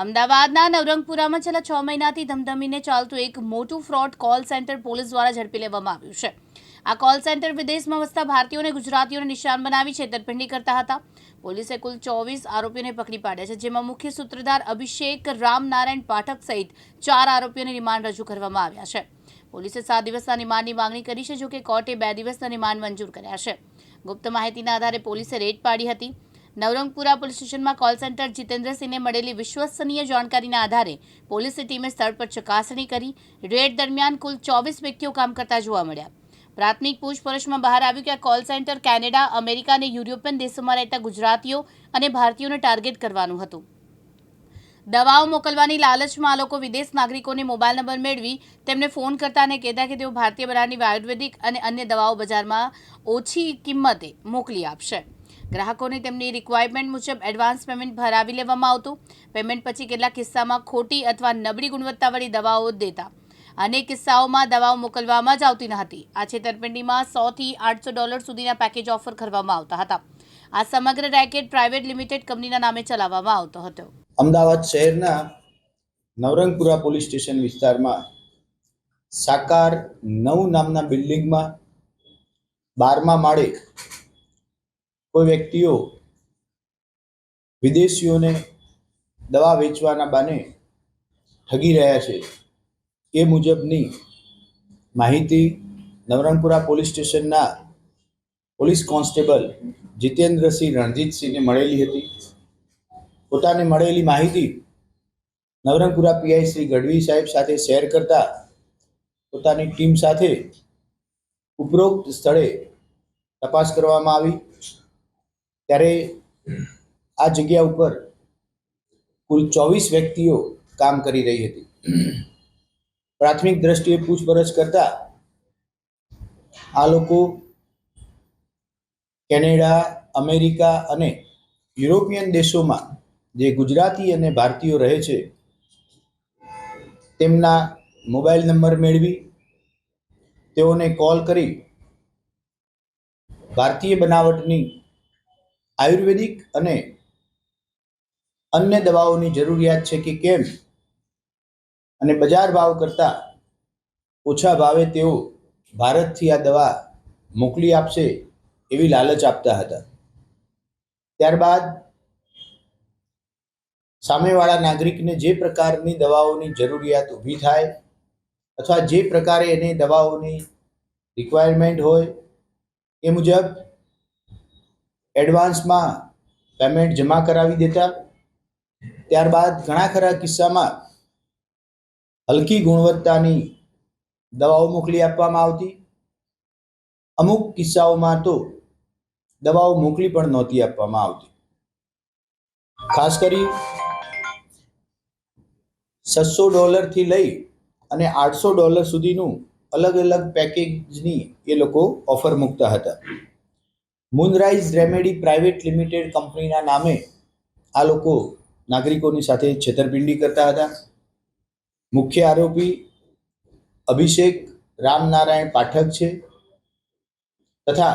અમદાવાદના નવરંગપુરામાં છેલ્લા છ મહિનાથી ધમધમીને ચાલતું એક મોટું ફ્રોડ કોલ સેન્ટર પોલીસ દ્વારા ઝડપી લેવામાં આવ્યું છે. આ કોલ સેન્ટર વિદેશમાં વસતા ભારતીયોને ગુજરાતીઓને નિશાન બનાવી છેતરપિંડી કરતા હતા. પોલીસે કુલ ચોવીસ આરોપીઓને પકડી પાડ્યા છે, જેમાં મુખ્ય સૂત્રધાર અભિષેક રામનારાયણ પાઠક સહિત ચાર આરોપીઓને રિમાન્ડ રજૂ કરવામાં આવ્યા છે. પોલીસે સાત દિવસના રિમાન્ડની માંગણી કરી છે, જોકે કોર્ટે બે દિવસના રિમાન્ડ મંજૂર કર્યા છે. ગુપ્ત માહિતીના આધારે પોલીસે રેડ પાડી હતી. નવરંગપુરા પોલીસ સ્ટેશનમાં કોલ સેન્ટર જીતેન્દ્રસિંહને મળેલી વિશ્વસનીય જાણકારીના આધારે પોલીસની ટીમે સ્થળ પર ચકાસણી કરી. રેડ દરમિયાન કુલ ચોવીસ વ્યક્તિઓ કામ કરતા જોવા મળ્યા. પ્રાથમિક પૂછપરછમાં બહાર આવ્યું કે આ કોલ સેન્ટર કેનેડા, અમેરિકા અને યુરોપિયન દેશોમાં રહેતા ગુજરાતીઓ અને ભારતીયોને ટાર્ગેટ કરવાનું હતું. દવાઓ મોકલવાની લાલચમાં આ લોકો વિદેશ નાગરિકોને મોબાઈલ નંબર મેળવી તેમને ફોન કરતા અને કહેતા કે તેઓ ભારતીય બ્રાન્ડની આયુર્વેદિક અને અન્ય દવાઓ બજારમાં ઓછી કિંમતે મોકલી આપશે. ગ્રાહકોને તેમની રિક્વાયરમેન્ટ મુજબ એડવાન્સ પેમેન્ટ ભરાવી લેવામાં આવતું. પેમેન્ટ પછી કેટલાક કિસ્સામાં ખોટી અથવા નબળી ગુણવત્તાવાળી દવાઓ દેતા. અનેક કિસ્સાઓમાં દવાઓ મોકલવામાં જ આવતી ન હતી. આ છેતરપિંડીમાં સોથી આઠસો ડોલર સુધીના પેકેજ ઓફર કરવામાં આવતા હતા. આ સમગ્ર રેકેટ પ્રાઇવેટ લિમિટેડ કંપનીના નામે ચલાવવામાં આવતો હતો. અમદાવાદ શહેરના નવરંગપુરા પોલીસ સ્ટેશન વિસ્તારમાં સાકાર નવ નામના બિલ્ડિંગમાં બારમા માળે કોઈ વ્યક્તિઓ વિદેશીઓને દવા વેચવાના બાને ઠગી રહ્યા છે, એ મુજબની માહિતી નવરંગપુરા પોલીસ સ્ટેશનના પોલીસ કોન્સ્ટેબલ જીતેન્દ્રસિંહ રણજીતસિંહને મળેલી હતી. પોતાને મળેલી માહિતી નવરંગપુરા પીઆઈ શ્રી ગઢવી સાહેબ સાથે શેર કરતા પોતાની ટીમ સાથે ઉપરોક્ત સ્થળે તપાસ કરવામાં આવી. ત્યારે આ જગ્યા ઉપર કુલ ચોવીસ વ્યક્તિઓ કામ કરી રહી હતી. પ્રાથમિક દ્રષ્ટિએ પૂછપરછ કરતા આ લોકો કેનેડા, અમેરિકા અને યુરોપિયન દેશોમાં જે ગુજરાતી અને ભારતીયો રહે છે, તેમના મોબાઈલ નંબર મેળવી, તેઓને કોલ કરી ભારતીય બનાવટની આયુર્વેદિક અને અન્ય દવાઓની જરૂરિયાત છે કે કેમ? અને બજાર ભાવ કરતાં ઓછા ભાવે તેઓ ભારતથી આ દવા મોકલી આપશે એવી લાલચ આપતા હતા. ત્યારબાદ સામેવાળા નાગરિકને જે પ્રકારની દવાઓની જરૂરિયાત ઊભી થાય અથવા જે પ્રકારે એને દવાઓની રિક્વાયરમેન્ટ હોય એ મુજબ એડવાન્સમાં પેમેન્ટ જમા કરાવી દેતા. ત્યારબાદ ઘણા ખરા કિસ્સામાં હલકી ગુણવત્તાની દવાઓ મોકલી આપવામાં આવતી. અમુક કિસ્સાઓમાં તો દવાઓ મોકલી પણ નહોતી આપવામાં આવતી. ખાસ કરી છસો ડોલરથી લઈ અને આઠસો ડોલર સુધીનું અલગ અલગ પેકેજની એ લોકો ઓફર મૂકતા હતા. મુનરાઇઝ રેમેડી પ્રાઇવેટ લિમિટેડ કંપનીના નામે આ લોકો નાગરિકોની સાથે છેતરપિંડી કરતા હતા. મુખ્ય આરોપી અભિષેક રામનારાયણ પાઠક છે તથા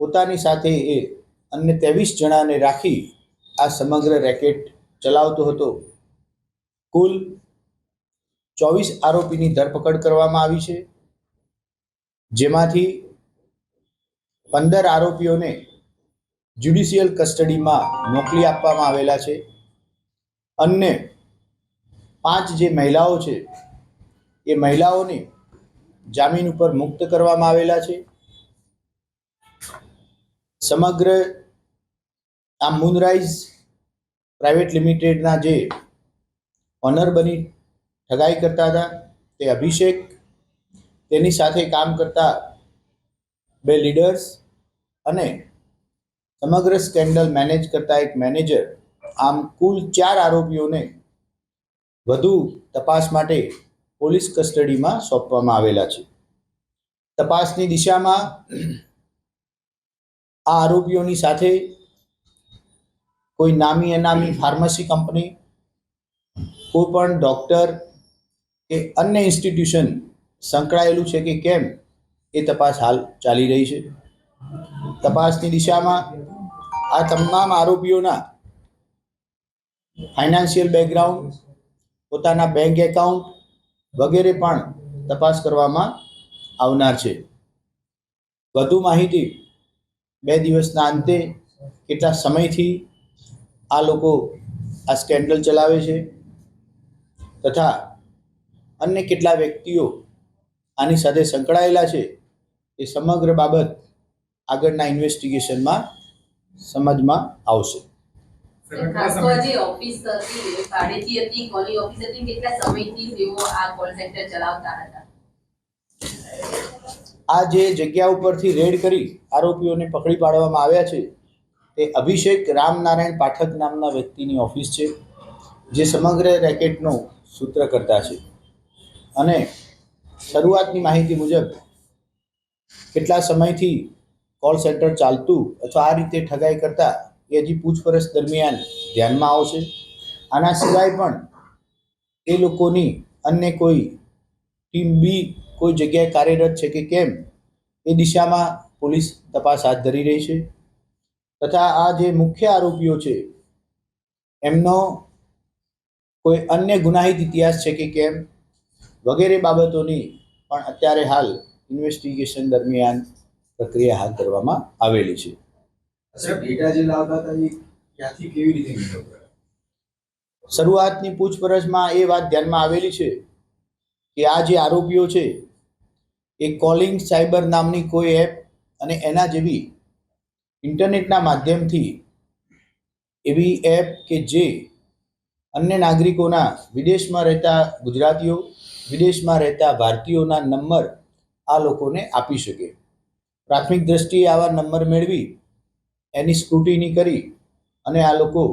પોતાની સાથે એ અન્ય ત્રેવીસ જણાને રાખી આ સમગ્ર રેકેટ ચલાવતો હતો. કુલ ચોવીસ આરોપીની ધરપકડ કરવામાં આવી છે. જેમાંથી પંદર આરોપીઓને જ્યુડિશિયલ કસ્ટડીમાં મોકલી આપવામાં આવેલા છે. અન્ય પાંચ જે મહિલાઓ છે, એ મહિલાઓને જામીન ઉપર મુક્ત કરવામાં આવેલા છે. સમગ્ર આ મૂનરાઇઝ પ્રાઇવેટ લિમિટેડના જે ઓનર બની, ઠગાઈ કરતા હતા, તે અભિષેક, તેની સાથે કામ કરતા બે લીડર્સ અને સમગ્ર સ્કેન્ડલ મેનેજ કરતા એક મેનેજર આમ કુલ ચાર આરોપીઓને વધુ તપાસ માટે પોલીસ કસ્ટડીમાં સોંપવામાં આવેલા છે. તપાસની દિશામાં આ આરોપીઓની સાથે કોઈ નામી અનામી ફાર્મસી કંપની, કોઈ પણ ડૉક્ટર કે અન્ય ઇન્સ્ટિટ્યુશન સંકળાયેલું છે કે કેમ એ તપાસ હાલ ચાલી રહી છે. તપાસની દિશામાં આ તમામ આરોપીઓના ફાઇનાન્શિયલ બેકગ્રાઉન્ડ, પોતાના બેંક એકાઉન્ટ વગેરે પણ તપાસ કરવામાં આવનાર છે. વધુ માહિતી બે દિવસના અંતે કેટલા સમયથી આ લોકો આ સ્કેન્ડલ ચલાવે છે તથા અન્ય કેટલા વ્યક્તિઓ આની સાથે સંકળાયેલા છે એ સમગ્ર બાબત આગળના ઇન્વેસ્ટિગેશનમાં સમજમાં આવશે. આ જે ઓફિસ હતી ભાડેથી હતી કોલી ઓફિસ હતી કેટલા સમયથી તેઓ આ કોલ સેન્ટર ચલાવતા હતા? આ જે જગ્યા ઉપરથી રેડ કરી આરોપીઓને પકડી પાડવામાં આવ્યા છે તે અભિષેક રામનારાયણ પાઠક નામના વ્યક્તિની ઓફિસ છે જે સમગ્ર રેકેટનો સૂત્રકર્તા છે. અને શરૂઆતની માહિતી મુજબ કેટલા સમયથી કોલ સેન્ટર ચાલતું અથવા આ રીતે ઠગાઈ કરતા એ હજી પૂછપરછ દરમિયાન ધ્યાનમાં આવશે. આના સિવાય પણ એ લોકોની અન્ય કોઈ ટીમ બી કોઈ જગ્યાએ કાર્યરત છે કે કેમ, એ દિશામાં પોલીસ તપાસ હાથ ધરી રહી છે. તથા આ જે મુખ્ય આરોપીઓ છે, એમનો કોઈ અન્ય ગુનાહિત ઇતિહાસ છે કે કેમ વગેરે બાબતોની પણ અત્યારે હાલ ઇન્વેસ્ટિગેશન દરમિયાન પ્રક્રિયા હાથ ધરવામાં આવેલી છે. શરૂઆતની પૂછપરછમાં એ વાત ધ્યાનમાં આવેલી છે કે આ જે આરોપીઓ છે એ કોલિંગ સાયબર નામની કોઈ એપ અને એના જેવી ઇન્ટરનેટના માધ્યમથી એવી એપ કે જે અન્ય નાગરિકોના વિદેશમાં રહેતા ગુજરાતીઓ વિદેશમાં રહેતા ભારતીયોના નંબર આ લોકોને આપી શકે. પ્રાથમિક દ્રષ્ટિએ આવા નંબર મેળવી એની સ્ક્રુટિની કરી અને આ લોકો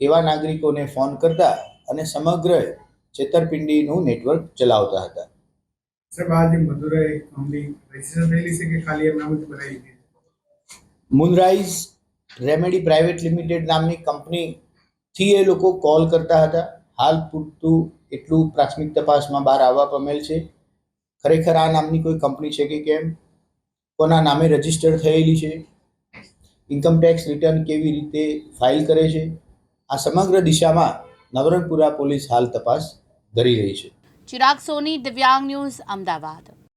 એવા નાગરિકોને ફોન કરતા અને સમગ્ર છેતરપિંડીનું નેટવર્ક ચલાવતા હતા. મુનરાઇઝ રેમેડી પ્રાઇવેટ લિમિટેડ નામની કંપનીથી એ લોકો કોલ કરતા હતા. હાલ પૂરતું એટલું પ્રાથમિક તપાસમાં બહાર આવવા પામેલ છે. ખરેખર આ નામની કોઈ કંપની છે કે કેમ? કોના નામે રજિસ્ટર થયેલી છે? ઇન્કમટેક્સ રિટર્ન કેવી રીતે ફાઇલ કરે છે? આ સમગ્ર દિશામાં નવરંગપુરા પોલીસ હાલ તપાસ ધરી રહી છે. ચિરાગ સોની, દિવ્યાંગ ન્યૂઝ, અમદાવાદ.